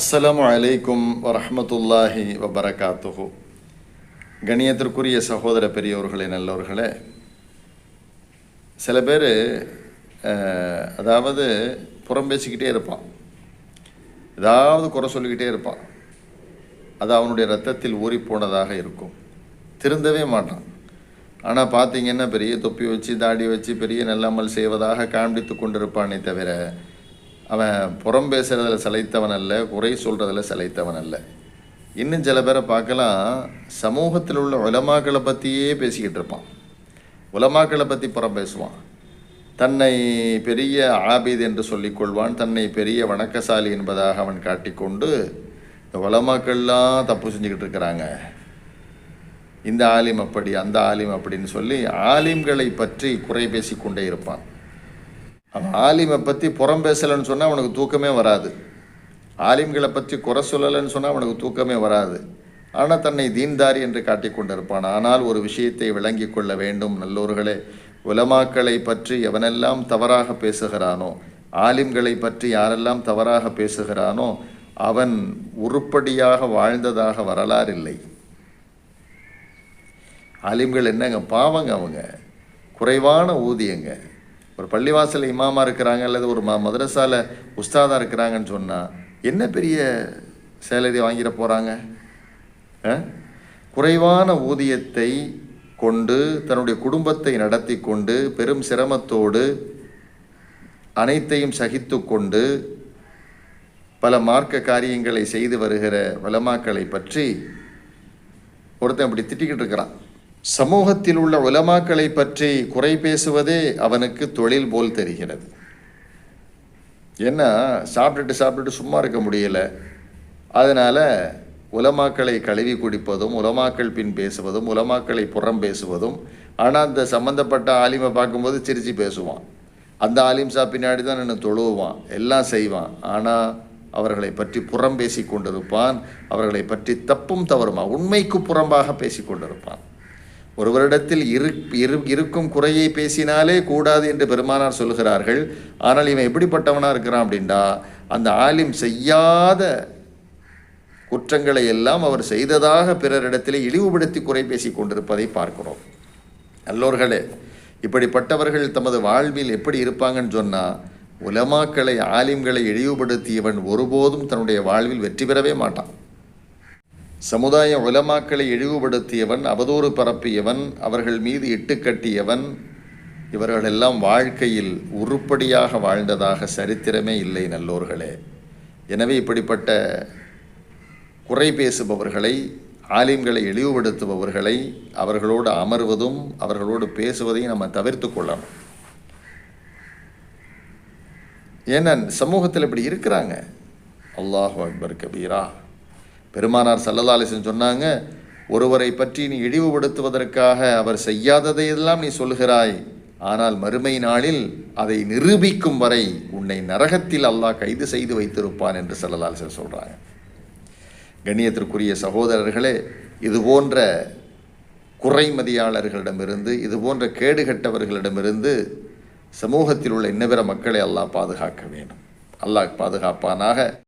அஸ்ஸலாமு அலைக்கும் வரஹ்மத்துல்லாஹி வபரகாத்துஹு. கணியத்திற்குரிய சகோதர பெரியோர்களே நல்லவர்களே சில பேர் அதாவது புறம் பேசிக்கிட்டே இருப்பான். ஏதாவது குறை சொல்லிக்கிட்டே இருப்பான். அது அவனுடைய ரத்தத்தில் ஊறிப்போனதாக இருக்கும். திருந்தவே மாட்டான். ஆனால் பார்த்தீங்கன்னா பெரிய தொப்பி வச்சு தாடி வச்சு பெரிய நல்லமல் செய்வதாக காண்பித்து கொண்டிருப்பானே தவிர அவன் புறம் பேசுகிறதுல சிலைத்தவன் அல்ல குறை சொல்கிறதுல சிலைத்தவன் அல்ல. இன்னும் சில பேரை பார்க்கலாம் சமூகத்தில் உள்ள உலமாக்களை பற்றியே பேசிக்கிட்டு இருப்பான். உலமாக்களை பற்றி புறம் பேசுவான். தன்னை பெரிய ஆபித் என்று சொல்லிக்கொள்வான் தன்னை பெரிய வணக்கசாலி என்பதாக அவன் காட்டிக்கொண்டு இந்த உலமாக்கள்லாம் தப்பு செஞ்சுக்கிட்டு இருக்கிறாங்க. இந்த ஆலிம் அப்படி அந்த ஆலிம் அப்படின்னு சொல்லி ஆலிம்களை பற்றி குறை பேசிக்கொண்டே இருப்பான். அவன் ஆலிமை பற்றி புறம் பேசலைன்னு சொன்னால் அவனுக்கு தூக்கமே வராது. ஆலிம்களை பற்றி குறை சொல்லலைன்னு சொன்னால் அவனுக்கு தூக்கமே வராது. ஆனால் தன்னை தீன்தாரி என்று காட்டிக் கொண்டிருப்பான். ஆனால் ஒரு விஷயத்தை விளங்கி கொள்ள வேண்டும் நல்லோர்களே. உலமாக்களை பற்றி எவனெல்லாம் தவறாக பேசுகிறானோ ஆலிம்களை பற்றி யாரெல்லாம் தவறாக பேசுகிறானோ அவன் உருப்படியாக வாழ்ந்ததாக வரலாறு இல்லை. ஆலிம்கள் என்னங்க? பாவங்க அவங்க. குறைவான ஊதியங்க. ஒரு பள்ளிவாசலில் இமாமா இருக்கிறாங்க அல்லது ஒரு ம மதரசால உஸ்தாதா இருக்கிறாங்கன்னு சொன்னால் என்ன பெரிய சேலரி வாங்கிட போகிறாங்க குறைவான ஊதியத்தை கொண்டு தன்னுடைய குடும்பத்தை நடத்தி கொண்டு பெரும் சிரமத்தோடு அனைத்தையும் சகித்து கொண்டு பல மார்க்க காரியங்களை செய்து வருகிற வலமாக்களை பற்றி ஒருத்தன் இப்படி திட்டிக்கிட்டு இருக்கிறான். சமூகத்தில் உள்ள உலமாக்களை பற்றி குறை பேசுவதே அவனுக்கு தொழில் போல் தெரிகிறது. ஏன்னா சாப்பிட்டுட்டு சாப்பிட்டுட்டு சும்மா இருக்க முடியல. அதனால் உலமாக்களை கழுவி குடிப்பதும் உலமாக்கள் பின் பேசுவதும் உலமாக்களை புறம் பேசுவதும் ஆனால் அந்த சம்மந்தப்பட்ட ஆலிமை பார்க்கும்போது சிரித்து பேசுவான். அந்த ஆலிம் சா பின்னாடி தான் நின்று தொழுவான் எல்லாம் செய்வான். ஆனால் அவர்களை பற்றி புறம் பேசி கொண்டிருப்பான் அவர்களை பற்றி தப்பும் தவறுமா உண்மைக்கு புறம்பாக பேசி கொண்டிருப்பான். ஒருவரிடத்தில் இரு இரு இருக்கும் குறையை பேசினாலே கூடாது என்று பெருமானார் சொல்கிறார்கள் ஆனால் இவன் எப்படிப்பட்டவனாக இருக்கிறான் அப்படின்டா அந்த ஆலிம் செய்யாத குற்றங்களை எல்லாம் அவர் செய்ததாக பிறரிடத்தில் இழிவுபடுத்தி குறை பேசி கொண்டிருப்பதை பார்க்கிறோம். நல்லோர்களே இப்படிப்பட்டவர்கள் தமது வாழ்வில் எப்படி இருப்பாங்கன்னு சொன்னால் உலமாக்களை ஆலிம்களை இழிவுபடுத்தியவன் ஒருபோதும் தன்னுடைய வாழ்வில் வெற்றி பெறவே மாட்டான். சமுதாய உலமாக்களை இழிவுபடுத்தியவன் அவதூறு பரப்பியவன் அவர்கள் மீது இட்டுக்கட்டியவன் இவர்களெல்லாம் வாழ்க்கையில் உருப்படியாக வாழ்ந்ததாக சரித்திரமே இல்லை நல்லோர்களே. எனவே இப்படிப்பட்ட குறை பேசுபவர்களை ஆலிம்களை இழிவுபடுத்துபவர்களை அவர்களோடு அமர்வதும் அவர்களோடு பேசுவதையும் நம்ம தவிர்த்து கொள்ளணும். ஏன்னா சமூகத்தில் இப்படி இருக்கிறாங்க. அல்லாஹ் அக்பர் கபீரா. பெருமானார் சல்லதாலிசன் சொன்னாங்க ஒருவரை பற்றி நீ இழிவுபடுத்துவதற்காக அவர் செய்யாததையெல்லாம் நீ சொல்கிறாய் ஆனால் மறுமை நாளில் அதை நிரூபிக்கும் வரை உன்னை நரகத்தில் அல்லாஹ் கைது செய்து வைத்திருப்பான் என்று சல்லதாலிசன் சொல்கிறாங்க கண்ணியத்திற்குரிய சகோதரர்களே இது போன்ற குறைமதியாளர்களிடமிருந்து இது போன்ற கேடுகட்டவர்களிடமிருந்து சமூகத்தில் உள்ள இன்னபிற மக்களை அல்லாஹ் பாதுகாக்க வேண்டும். அல்லாஹ் பாதுகாப்பானாக